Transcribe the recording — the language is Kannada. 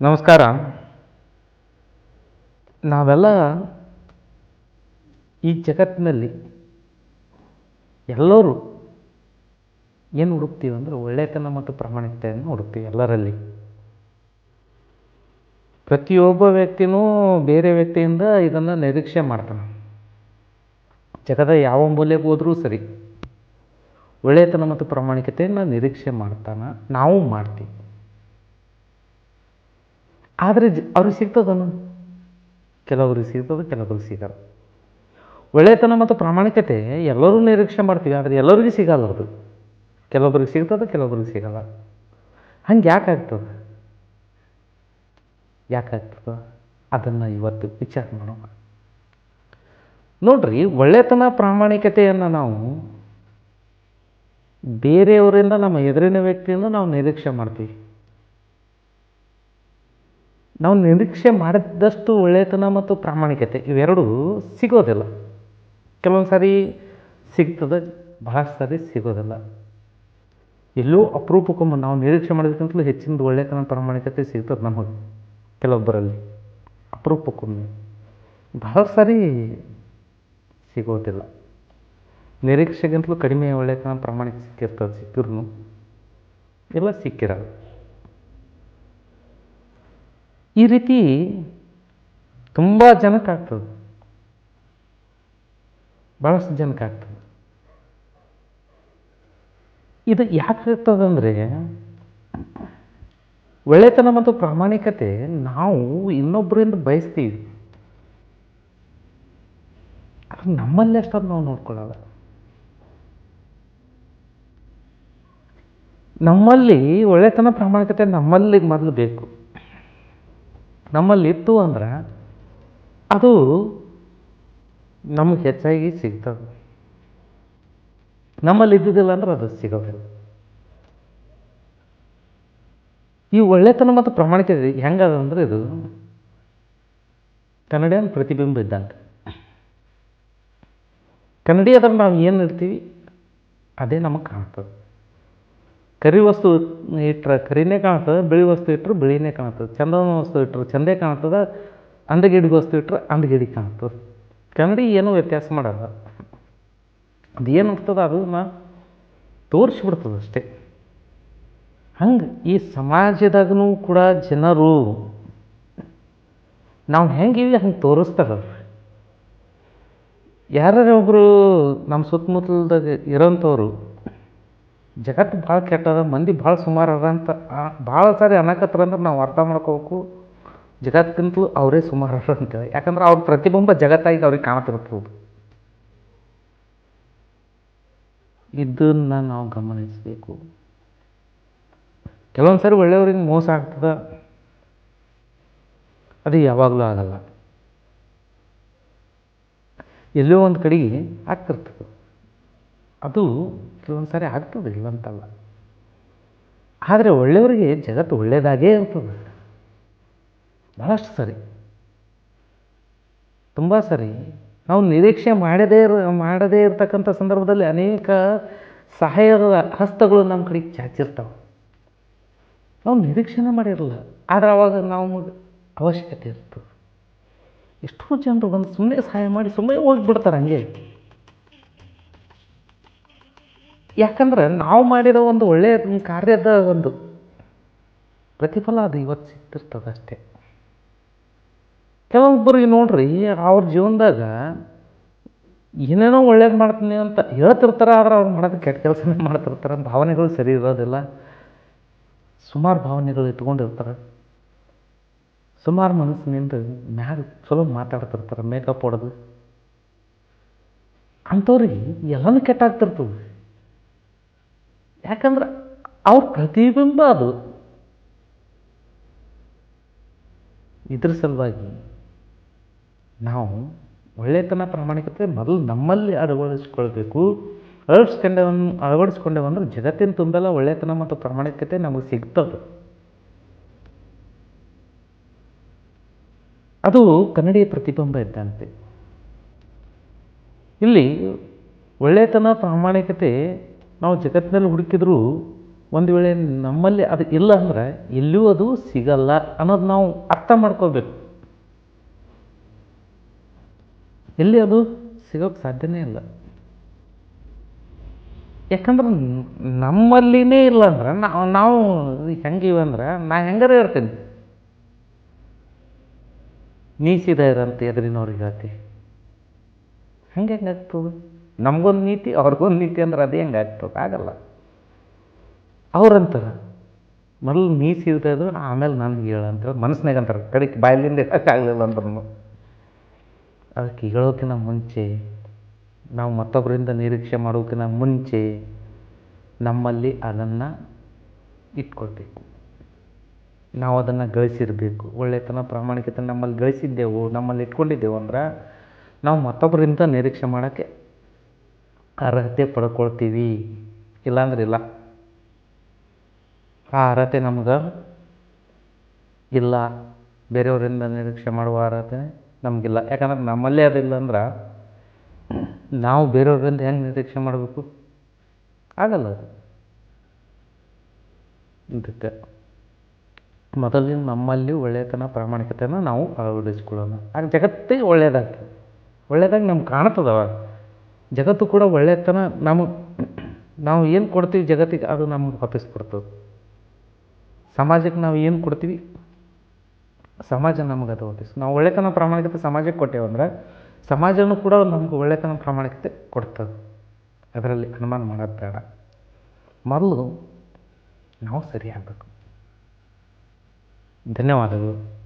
ನಮಸ್ಕಾರ. ನಾವೆಲ್ಲ ಈ ಜಗತ್ತಿನಲ್ಲಿ ಎಲ್ಲರೂ ಏನು ಹುಡುಕ್ತೀವಿ ಅಂದರೆ ಒಳ್ಳೆಯತನ ಮತ್ತು ಪ್ರಾಮಾಣಿಕತೆಯನ್ನು ಹುಡುಕ್ತೀವಿ ಎಲ್ಲರಲ್ಲಿ. ಪ್ರತಿಯೊಬ್ಬ ವ್ಯಕ್ತಿನೂ ಬೇರೆ ವ್ಯಕ್ತಿಯಿಂದ ಇದನ್ನು ನಿರೀಕ್ಷೆ ಮಾಡ್ತಾನೆ. ಜಗದ ಯಾವ ಮೂಲೆಗೆ ಹೋದರೂ ಸರಿ ಒಳ್ಳೆಯತನ ಮತ್ತು ಪ್ರಾಮಾಣಿಕತೆಯನ್ನು ನಿರೀಕ್ಷೆ ಮಾಡ್ತಾನೆ. ನಾವು ಮಾಡ್ತೀವಿ. ಆದರೆ ಜ ಅವ್ರಿಗೆ ಸಿಗ್ತದನು ಕೆಲವ್ರಿಗೆ ಸಿಗ್ತದೆ, ಕೆಲವ್ರಿಗೆ ಸಿಗಲ್ಲ. ಒಳ್ಳೆಯತನ ಮತ್ತು ಪ್ರಾಮಾಣಿಕತೆ ಎಲ್ಲರೂ ನಿರೀಕ್ಷೆ ಮಾಡ್ತೀವಿ, ಆದರೆ ಎಲ್ಲರಿಗೂ ಸಿಗಲ್ಲ ಅದು. ಕೆಲವೊಬ್ರಿಗೆ ಸಿಗ್ತದೆ, ಕೆಲವೊಬ್ರಿಗೆ ಸಿಗಲ್ಲ. ಹಂಗೆ ಯಾಕೆ ಆಗ್ತದೆ? ಯಾಕೆ ಆಗ್ತದೆ? ಅದನ್ನು ಇವತ್ತು ವಿಚಾರ ಮಾಡೋಣ. ನೋಡ್ರಿ, ಒಳ್ಳೆತನ, ಪ್ರಾಮಾಣಿಕತೆಯನ್ನು ನಾವು ಬೇರೆಯವರಿಂದ, ನಮ್ಮ ಎದುರಿನ ವ್ಯಕ್ತಿಯಿಂದ ನಾವು ನಿರೀಕ್ಷೆ ಮಾಡ್ತೀವಿ. ನಾವು ನಿರೀಕ್ಷೆ ಮಾಡಿದಷ್ಟು ಒಳ್ಳೆಯತನ ಮತ್ತು ಪ್ರಾಮಾಣಿಕತೆ ಇವೆರಡೂ ಸಿಗೋದಿಲ್ಲ. ಕೆಲವೊಂದು ಸಾರಿ ಸಿಗ್ತದೆ, ಬಹಳಷ್ಟು ಸಾರಿ ಸಿಗೋದಿಲ್ಲ. ಎಲ್ಲೂ ಅಪರೂಪಕ್ಕೊಮ್ಮೆ ನಾವು ನಿರೀಕ್ಷೆ ಮಾಡೋದಕ್ಕಿಂತಲೂ ಹೆಚ್ಚಿನದು ಒಳ್ಳೆಯತನ ಪ್ರಾಮಾಣಿಕತೆ ಸಿಗ್ತದೆ ನಮಗೆ ಕೆಲವೊಬ್ಬರಲ್ಲಿ. ಅಪರೂಪಕ್ಕೊಮ್ಮೆ. ಬಹಳ ಸಾರಿ ಸಿಗೋದಿಲ್ಲ. ನಿರೀಕ್ಷೆಗಿಂತಲೂ ಕಡಿಮೆ ಒಳ್ಳೆಯತನ ಪ್ರಾಮಾಣಿಕ ಸಿಕ್ಕಿರ್ತದೆ ಸಿಕ್ಕಿದ್ರು ಎಲ್ಲ ಸಿಕ್ಕಿರಲ್ಲ. ಈ ರೀತಿ ತುಂಬ ಜನಕ್ಕೆ ಆಗ್ತದೆ. ಭಾಳಷ್ಟು ಜನಕ್ಕೆ ಆಗ್ತದೆ. ಇದು ಯಾಕೆ ಒಳ್ಳೆತನ ಮತ್ತು ಪ್ರಾಮಾಣಿಕತೆ ನಾವು ಇನ್ನೊಬ್ಬರಿಂದ ಬಯಸ್ತೀವಿ. ಅದು ನಮ್ಮಲ್ಲಿ ಅಷ್ಟೊಂದು ನಾವು ನೋಡ್ಕೊಳ್ಳಲ್ಲ. ನಮ್ಮಲ್ಲಿ ಒಳ್ಳೆತನ ಪ್ರಾಮಾಣಿಕತೆ ನಮ್ಮಲ್ಲಿ ಮೊದಲು ಬೇಕು. ನಮ್ಮಲ್ಲಿ ಇತ್ತು ಅಂದ್ರೆ ಅದು ನಮಗೆ ಹೆಚ್ಚಾಗಿ ಸಿಗ್ತದೆ. ನಮ್ಮಲ್ಲಿ ಇದ್ದಿದ್ದಿಲ್ಲ ಅಂದ್ರೆ ಅದು ಸಿಗೋದಿಲ್ಲ. ಈ ಒಳ್ಳೆತನ ಮತ್ತು ಪ್ರಾಮಾಣಿಕತೆ ಹೆಂಗದ ಅಂದ್ರೆ ಇದು ಕನ್ನಡಿಯನ್ ಪ್ರತಿಬಿಂಬ ಇದ್ದಂಗೆ. ಕನ್ನಡಿ ಅದ್ರ ನಾವು ಏನು ಇರ್ತೀವಿ ಅದೇ ನಮಗೆ ಕಾಣ್ತದೆ. ಕರಿ ವಸ್ತು ಇಟ್ಟರೆ ಕರಿನೇ ಕಾಣ್ತದೆ, ಬಿಳಿ ವಸ್ತು ಇಟ್ಟರೆ ಬಿಳಿನೇ ಕಾಣ್ತದೆ. ಚಂದನ ವಸ್ತು ಇಟ್ಟರು ಚಂದೇ ಕಾಣ್ತದೆ ಅಂದಗಿಡಿ ವಸ್ತು ಇಟ್ಟರೆ ಅಂದಗಿಡಿ ಕಾಣ್ತದೆ. ಕನ್ನಡಿ ಏನೂ ವ್ಯತ್ಯಾಸ ಮಾಡಲ್ಲ. ಅದು ಏನು ಇರ್ತದೆ ಅದನ್ನ ತೋರಿಸ್ಬಿಡ್ತದೆ ಅಷ್ಟೇ. ಹಂಗೆ ಈ ಸಮಾಜದಾಗೂ ಕೂಡ ಜನರು ನಾವು ಹೆಂಗಿವಿ ಹಂಗೆ ತೋರಿಸ್ತಾರೆ ಯಾರ್ಯಾರು ಒಬ್ಬರು ನಮ್ಮ ಸುತ್ತಮುತ್ತಲ್ದಾಗ ಇರೋಂಥವ್ರು ಜಗತ್ತು ಭಾಳ ಕೆಟ್ಟದ, ಮಂದಿ ಭಾಳ ಸುಮಾರು ಅದ ಅಂತ ಭಾಳ ಸಾರಿ ಅನ್ನಕತ್ರ ಅಂದ್ರೆ ನಾವು ಅರ್ಥ ಮಾಡ್ಕೋಬೇಕು. ಜಗತ್ತಿಗಿಂತಲೂ ಅವರೇ ಸುಮಾರು ಅದ ಅಂತೇಳಿ ಯಾಕಂದ್ರೆ ಅವ್ರ ಪ್ರತಿಬಿಂಬ ಜಗತ್ತಾಗಿ ಅವ್ರಿಗೆ ಕಾಣತಿರ್ತದೆ ಇದನ್ನು ನಾವು ಗಮನಿಸಬೇಕು. ಕೆಲವೊಂದು ಸಾರಿ ಒಳ್ಳೆಯವ್ರಿಗೆ ಮೋಸ ಆಗ್ತದೆ. ಅದು ಯಾವಾಗಲೂ ಆಗಲ್ಲ. ಎಲ್ಲೋ ಒಂದು ಕಡೆಗೆ ಆಗ್ತಿರ್ತದೆ. ಅದು ಕೆಲವೊಂದು ಸಾರಿ ಆಗ್ತದೆ, ಇಲ್ಲಂತಲ್ಲ. ಆದರೆ ಒಳ್ಳೆಯವರಿಗೆ ಜಗತ್ತು ಒಳ್ಳೆಯದಾಗೇ ಇರ್ತದೆ. ಭಾಳಷ್ಟು ಸರಿ. ತುಂಬ ಸರಿ. ನಾವು ನಿರೀಕ್ಷೆ ಮಾಡದೇ ಇರೋ, ಮಾಡದೇ ಇರತಕ್ಕಂಥ ಸಂದರ್ಭದಲ್ಲಿ ಅನೇಕ ಸಹಾಯದ ಹಸ್ತಗಳು ನಮ್ಮ ಕಡೆಗೆ ಚಾಚಿರ್ತಾವೆ. ನಾವು ನಿರೀಕ್ಷೆನೇ ಮಾಡಿರಲ್ಲ. ಆದರೆ ಅವಾಗ ನಾವು ಅವಶ್ಯಕತೆ ಇರ್ತದೆ. ಎಷ್ಟೋ ಜನರು ಬಂದು ಸುಮ್ಮನೆ ಸಹಾಯ ಮಾಡಿ ಸುಮ್ಮನೆ ಹೋಗಿಬಿಡ್ತಾರೆ ಹಂಗೆ. ಯಾಕಂದ್ರೆ ನಾವು ಮಾಡಿರೋ ಒಂದು ಒಳ್ಳೆಯ ಕಾರ್ಯದ ಒಂದು ಪ್ರತಿಫಲ ಅದು ಇವತ್ತು ಸಿಗ್ತಿರ್ತದೆ ಅಷ್ಟೇ. ಕೆಲವೊಬ್ಬರಿಗೆ ನೋಡ್ರಿ, ಅವ್ರ ಜೀವನದಾಗ ಏನೇನೋ ಒಳ್ಳೇದು ಮಾಡ್ತೀನಿ ಅಂತ ಹೇಳ್ತಿರ್ತಾರೆ, ಆದ್ರೆ ಅವ್ರು ಮಾಡೋದು ಕೆಟ್ಟ ಕೆಲಸನೇ ಮಾಡ್ತಿರ್ತಾರೆ, ಭಾವನೆಗಳು ಸರಿ ಇರೋದಿಲ್ಲ. ಸುಮಾರು ಭಾವನೆಗಳು ಇಟ್ಕೊಂಡಿರ್ತಾರೆ. ಸುಮಾರು ಮನಸ್ಸಿನಿಂದ ಮ್ಯಾಗ ಚಲೋ ಮಾತಾಡ್ತಿರ್ತಾರೆ ಮೇಕಪ್ ಹೊಡೆದು. ಅಂಥವ್ರಿಗೆ ಎಲ್ಲನೂ ಕೆಟ್ಟಾಗ್ತಿರ್ತದೆ. ಯಾಕಂದ್ರೆ ಅವ್ರ ಪ್ರತಿಬಿಂಬ ಅದು. ಇದ್ರ ಸಲುವಾಗಿ ನಾವು ಒಳ್ಳೆತನ, ಪ್ರಾಮಾಣಿಕತೆ ಮೊದಲು ನಮ್ಮಲ್ಲಿ ಅಳವಡಿಸ್ಕೊಳ್ಬೇಕು. ಅಳವಡಿಸ್ಕೊಂಡೇವನ್ ಅಳವಡಿಸ್ಕೊಂಡೇವಂದ್ರೆ ಜಗತ್ತಿನ ತುಂಬೆಲ್ಲ ಒಳ್ಳೆತನ ಮತ್ತು ಪ್ರಾಮಾಣಿಕತೆ ನಮಗೆ ಸಿಗ್ತದೆ. ಅದು ಕನ್ನಡಿಯ ಪ್ರತಿಬಿಂಬ ಇದ್ದಂತೆ. ಇಲ್ಲಿ ಒಳ್ಳೆತನ, ಪ್ರಾಮಾಣಿಕತೆ ನಾವು ಜಗತ್ತಿನಲ್ಲಿ ಹುಡುಕಿದ್ರು ಒಂದು ವೇಳೆ ನಮ್ಮಲ್ಲಿ ಅದು ಇಲ್ಲ ಅಂದರೆ ಎಲ್ಲಿಯೂ ಅದು ಸಿಗಲ್ಲ ಅನ್ನೋದು ನಾವು ಅರ್ಥ ಮಾಡ್ಕೋಬೇಕು ಎಲ್ಲಿ ಅದು ಸಿಗೋಕ್ಕೆ ಸಾಧ್ಯನೇ ಇಲ್ಲ. ಯಾಕಂದ್ರೆ ನಮ್ಮಲ್ಲಿನೇ ಇಲ್ಲ ಅಂದ್ರೆ ನಾವು ನಾವು ಹೆಂಗಿವೆ ಅಂದ್ರೆ ನಾ ಹೆಂಗಾರ ಇರ್ತೀನಿ. ನೀ ಸೀದಾ ಇರಂತ ಎದುರಿನವ್ರಿಗೆ ಹೇಳ್ತಿ ಹಂಗೆ ಹೆಂಗಾಗ್ತದೆ? ನಮಗೊಂದು ನೀತಿ, ಅವ್ರಿಗೊಂದು ನೀತಿ ಅಂದ್ರೆ ಅದು ಹೆಂಗೆ ಆಗ್ತದೆ ಆಗಲ್ಲ. ಅವ್ರಂತಾರೆ. ಮೊದಲು ನೀ ಸೀದಾ ಆಮೇಲೆ ನನಗೆ ಹೇಳು ಅಂತೇಳಿ ಮನಸ್ಸಿನಾಗ ಅಂತಾರೆ. ಕಡೆಗೆ ಬಾಯಲ್ಲಿಂದ ಹೇಳೋಕ್ಕಾಗಲಿಲ್ಲ ಅಂದ್ರೂ ಅದಕ್ಕೆ ಹೇಳೋಕ್ಕಿಂತ ಮುಂಚೆ, ನಾವು ಮತ್ತೊಬ್ಬರಿಂದ ನಿರೀಕ್ಷೆ ಮಾಡೋಕ್ಕಿಂತ ಮುಂಚೆ ನಮ್ಮಲ್ಲಿ ಅದನ್ನು ಇಟ್ಕೊಳ್ಬೇಕು. ನಾವು ಅದನ್ನು ಗಳಿಸಿರಬೇಕು. ಒಳ್ಳೆತನ ಪ್ರಾಮಾಣಿಕತೆ ನಮ್ಮಲ್ಲಿ ಗಳಿಸಿದ್ದೆವು, ನಮ್ಮಲ್ಲಿ ಇಟ್ಕೊಂಡಿದ್ದೆವು ಅಂದ್ರೆ ನಾವು ಮತ್ತೊಬ್ಬರಿಂದ ನಿರೀಕ್ಷೆ ಮಾಡೋಕ್ಕೆ ಅರ್ಹತೆ ಪಡ್ಕೊಳ್ತೀವಿ. ಇಲ್ಲಾಂದ್ರೆ ಇಲ್ಲ. ಆ ಅರ್ಹತೆ ನಮ್ಗೆ ಇಲ್ಲ. ಬೇರೆಯವರಿಂದ ನಿರೀಕ್ಷೆ ಮಾಡುವ ಅರ್ಹತೆ ನಮಗಿಲ್ಲ. ಯಾಕಂದ್ರೆ ನಮ್ಮಲ್ಲೇ ಅದಿಲ್ಲ ಅಂದ್ರೆ ನಾವು ಬೇರೆಯವರಿಂದ ಹೆಂಗೆ ನಿರೀಕ್ಷೆ ಮಾಡಬೇಕು? ಆಗಲ್ಲ ಇದಕ್ಕೆ ಮೊದಲಿನ ನಮ್ಮಲ್ಲಿ ಒಳ್ಳೆಯತನ ಪ್ರಾಮಾಣಿಕತೆಯನ್ನು ನಾವು ಅಳವಡಿಸ್ಕೊಳ್ಳೋಣ. ಆಗ ಜಗತ್ತೇ ಒಳ್ಳೆಯದಾಗ್ತದೆ ಒಳ್ಳೆಯದಾಗಿ ನಮ್ಗೆ ಕಾಣ್ತದೆ ಅವಾಗ ಜಗತ್ತು ಕೂಡ ಒಳ್ಳೆಯತನ ನಮಗೆ ನಾವು ಏನು ಕೊಡ್ತೀವಿ ಜಗತ್ತಿಗೆ, ಅದು ನಮ್ಗೆ ವಾಪಸ್ ಕೊಡ್ತದೆ. ಸಮಾಜಕ್ಕೆ ನಾವು ಏನು ಕೊಡ್ತೀವಿ? ಸಮಾಜ ನಮಗೆ ಅದು ವಾಪಸ್. ನಾವು ಒಳ್ಳೆತನ ಪ್ರಾಮಾಣಿಕತೆ ಸಮಾಜಕ್ಕೆ ಕೊಟ್ಟೇವು ಅಂದ್ರೆ, ಸಮಾಜನೂ ಕೂಡ ನಮ್ಗೆ ಒಳ್ಳೆತನ ಪ್ರಾಮಾಣಿಕತೆ ಕೊಡ್ತದೆ. ಅದರಲ್ಲಿ ಅನುಮಾನ ಮಾಡೋದು ಬೇಡ. ಮೊದಲು ನಾವು ಸರಿ ಆಗಬೇಕು ಧನ್ಯವಾದಗಳು.